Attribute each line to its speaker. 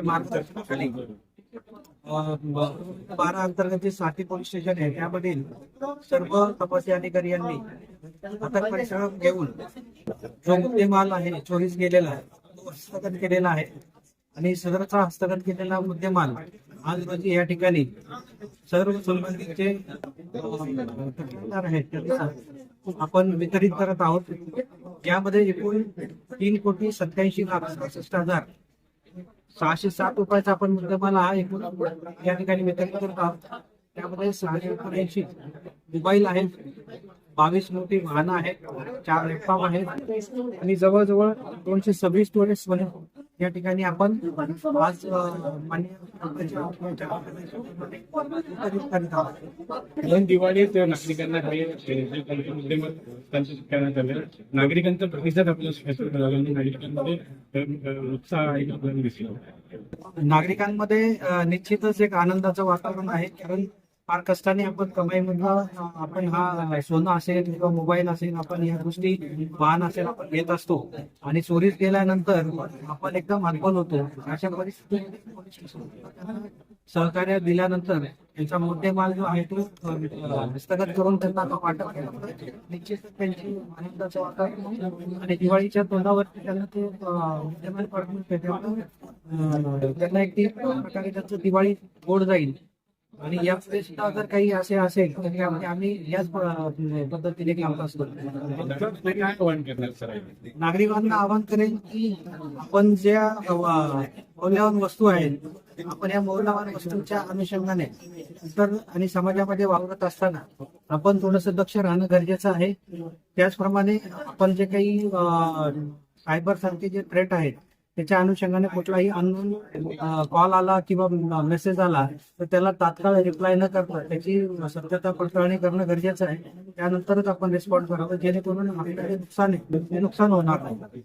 Speaker 1: मार्गदर्शनाखाली बारा अंतर्गत जे पोलीस स्टेशन आहे त्यामधील सर्व तपासी अधिकारी यांनी अटक परिश्रम घेऊन जो मुद्देमाल आहे चोरीस गेलेला आहे तो हस्तगत केलेला आहे आणि सदरचा हस्तगत केलेला मुद्देमाल आज रोजी या ठिकाणी सर्व संबंधितचे आपण वितरित करत आहोत. यामध्ये एकूण तीन कोटी सत्याऐंशी लाख सहासष्ट हजार सहाशे सात रुपयाचा आपण मुद्देमाल हा एकूण या ठिकाणी वितरित करत आहोत. त्यामध्ये सहाशे एकोणऐंशी मोबाईल आहेत बावीस मोठी वाहनं आहेत चार लॅपटॉप आहेत आणि जवळजवळ दोनशे सव्वीस टोळेस या ठिकाणी आपण आज
Speaker 2: दिवाळीत नागरिकांना काही करण्यात आले नागरिकांचा प्रतिसाद आपल्याला नागरिकांमध्ये उत्साह आहे का आपल्याला दिसला.
Speaker 1: नागरिकांमध्ये निश्चितच एक आनंदाचं वातावरण आहे कारण फार कष्टाने आपण कमाईमधून आपण हा सोनं असेल किंवा मोबाईल असेल आपण या गोष्टी वाहन असेल आपण घेत असतो. आणि चोरीस गेल्यानंतर आपण एकदम हतबल होतो. अशा परिस्थितीत सहकार्य दिल्यानंतर त्यांचा मुद्देमाल जो आहे तो हस्तगत करून त्यांना तो वाटप निश्चित त्यांची आनंदाचं वाटप आणि दिवाळीच्या तोंडावरती त्यांना ते मुद्देमाल पडून त्यांना एक प्रकारे त्यांचं दिवाळी गोड जाईल. आणि या सुद्धा जर काही असे असेल तर त्यामध्ये म्हणजे आम्ही याच पद्धतीने काम
Speaker 2: करतो.
Speaker 1: नागरिकांना आवाहन करेन की आपण ज्या मौल्यवान वस्तू आहेत आपण या मौल्यवान वस्तूंच्या अनुषंगाने तर आणि समाजामध्ये वावरत असताना आपण थोडस दक्ष राहणं गरजेचं आहे. त्याचप्रमाणे आपण जे काही सायबर सारखे जे थ्रेट आहेत त्याच्या अनुषंगाने कुठलाही अननोन कॉल आला किंवा मेसेज आला तर त्याला तात्काळ रिप्लाय न करता त्याची सत्यता पडताळणी करणं गरजेचं आहे. त्यानंतरच आपण रिस्पॉन्ड करावं जेणेकरून आपल्याला नुकसान आहे ते नुकसान होणार नाही.